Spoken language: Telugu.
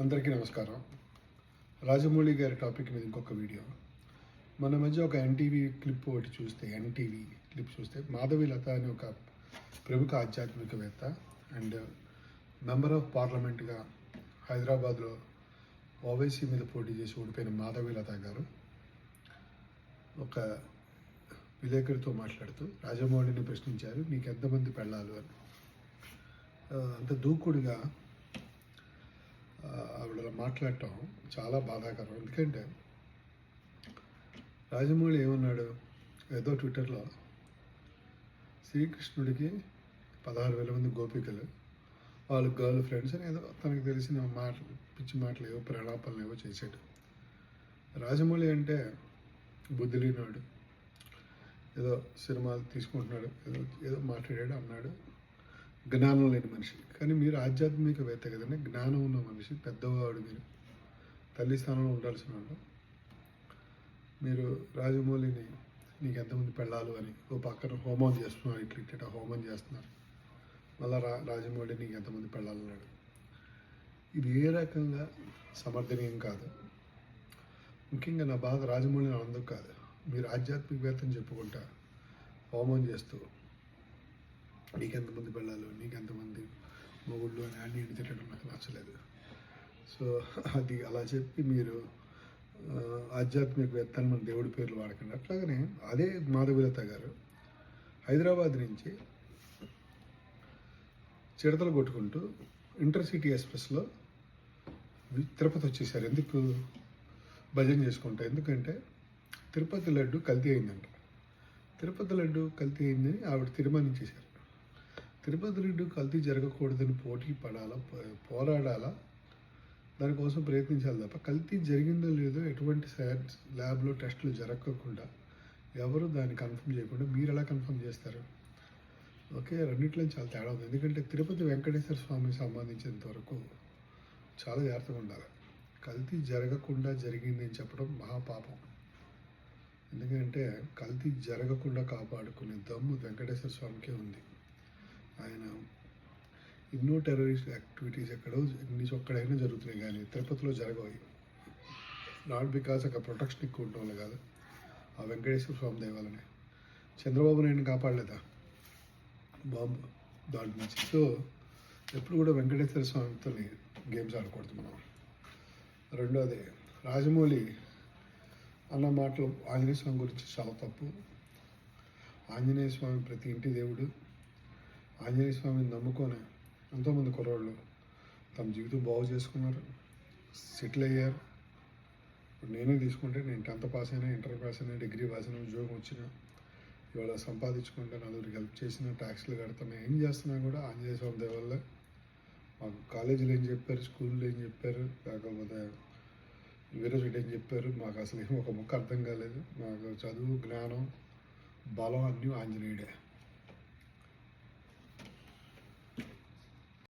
అందరికీ నమస్కారం. రాజమౌళి గారి టాపిక్ మీద ఇంకొక వీడియో. మన మధ్య ఒక ఎన్టీవీ క్లిప్ ఒకటి చూస్తే ఎన్టీవీ క్లిప్ చూస్తే మాధవి లత అనే ఒక ప్రముఖ ఆధ్యాత్మికవేత్త అండ్ మెంబర్ ఆఫ్ పార్లమెంట్గా హైదరాబాద్లో ఓవైసీ మీద పోటీ చేసి ఓడిపోయిన మాధవి లత గారు ఒక విలేకరితో మాట్లాడుతూ రాజమౌళిని ప్రశ్నించారు నీకు ఎంతమంది పెళ్ళాలు? అని. అంత దూకుడుగా ఆవిడ మాట్లాడటం చాలా బాధాకరం. ఎందుకంటే రాజమౌళి ఏమన్నాడు? ఏదో ట్విట్టర్లో శ్రీకృష్ణుడికి పదహారు వేల మంది గోపికలు వాళ్ళ గర్ల్ ఫ్రెండ్స్ అని ఏదో తనకు తెలిసిన మాటలు పిచ్చి మాటలు ఏవో ప్రణాపాలు ఏవో చేశాడు. రాజమౌళి అంటే బుద్ధి లేనివాడు. ఏదో సినిమాలు తీసుకుంటున్నాడు ఏదో ఏదో మాట్లాడాడు అన్నాడు. జ్ఞానం లేని మనిషి. కానీ మీరు ఆధ్యాత్మికవేత్త కదండి జ్ఞానం ఉన్న మనిషి పెద్దవాడు మీరు. తల్లి స్థానంలో ఉండాల్సిన వాళ్ళు. మీరు రాజమౌళిని నీకు ఎంతమంది పెళ్ళాలు? అని ఓ పక్కన హోమం చేస్తున్నారు ఇట్లా ఇట్లా హోమం చేస్తున్నారు. మళ్ళా రా రాజమౌళి నీకు ఎంతమంది పెళ్ళాలన్నాడు ఇది ఏ రకంగా సమర్థనీయం కాదు. ముఖ్యంగా నా బాధ రాజమౌళి ఆనందం కాదు. మీరు ఆధ్యాత్మికవేత్తని చెప్పుకుంటా హోమం చేస్తూ నీకెంతమంది పిల్లలు నీకెంతమంది మొగుళ్ళు అని అన్ని ఇంటి తిట్టడం నాకు నచ్చలేదు. సో అది అలా చెప్పి మీరు ఆధ్యాత్మికవేత్త అని మన దేవుడి పేర్లు వాడకండి. అట్లాగనే అదే మాధవీలత గారు హైదరాబాద్ నుంచి చిడతలు కొట్టుకుంటూ ఇంటర్సిటీ ఎక్స్ప్రెస్లో తిరుపతి వచ్చేసారు. ఎందుకు భజన చేసుకుంటా? ఎందుకంటే తిరుపతి లడ్డు కల్తీ అయిందంట. తిరుపతి లడ్డు కల్తీ అయిందని ఆవిడ తీర్మానించేశారు. తిరుపతి రెడ్డి కల్తీ జరగకూడదని పోటీ పడాలా పోరాడాలా? దానికోసం ప్రయత్నించాలి తప్ప కల్తీ జరిగిందో లేదో ఎటువంటి సైన్స్ ల్యాబ్లో టెస్టులు జరగకుండా ఎవరు దాన్ని కన్ఫర్మ్ చేయకుండా మీరు ఎలా కన్ఫర్మ్ చేస్తారు? ఓకే రెండిట్లో చాలా తేడా ఉంది. ఎందుకంటే తిరుపతి వెంకటేశ్వర స్వామికి సంబంధించినంత వరకు చాలా జాగ్రత్తగా ఉండాలి. కల్తీ జరగకుండా జరిగిందని చెప్పడం మహాపాపం ఎందుకంటే కల్తీ జరగకుండా కాపాడుకునే దమ్ము వెంకటేశ్వర స్వామికే ఉంది. ఆయన ఎన్నో టెర్రరిస్ట్ యాక్టివిటీస్ ఎక్కడో ఎన్ని ఒక్కడైనా జరుగుతున్నాయి కానీ తిరుపతిలో జరగవు. నాట్ బికాస్ అక్కడ ప్రొటెక్షన్ ఎక్కువ ఉండడం వల్ల కాదు. ఆ వెంకటేశ్వర స్వామి దేవాలనే చంద్రబాబు నాయుడు కాపాడలేదా? బాంబు దాంట్ నుంచి. సో ఎప్పుడు కూడా వెంకటేశ్వర స్వామితో గేమ్స్ ఆడకూడదు మనం. రెండోది రాజమౌళి అన్న మాటలు ఆంజనేయ స్వామి గురించి చాలా తప్పు. ఆంజనేయ స్వామి ప్రతి ఇంటి దేవుడు. ఆంజనేయ స్వామిని నమ్ముకొని ఎంతోమంది కుర్రోళ్ళు తమ జీవితం బాగు చేసుకున్నారు సెటిల్ అయ్యారు. ఇప్పుడు నేనే తీసుకుంటే నేను టెన్త్ పాస్ అయినా ఇంటర్ పాస్ అయినా డిగ్రీ పాస్ అయినా ఉద్యోగం వచ్చిన ఇవాళ సంపాదించుకుంటే నలుగురికి హెల్ప్ చేసిన ట్యాక్స్లు కడుతున్నా ఏం చేస్తున్నా కూడా ఆంజనేయ స్వామి దయ వల్ల. మాకు కాలేజీలు ఏం చెప్పారు స్కూల్లో ఏం చెప్పారు లేకపోతే యూనివర్సిటీ ఏం చెప్పారు మాకు అసలు ఏం ఒక ముక్క అర్థం కాలేదు. మాకు చదువు జ్ఞానం బలం అన్నీ ఆంజనేయుడే.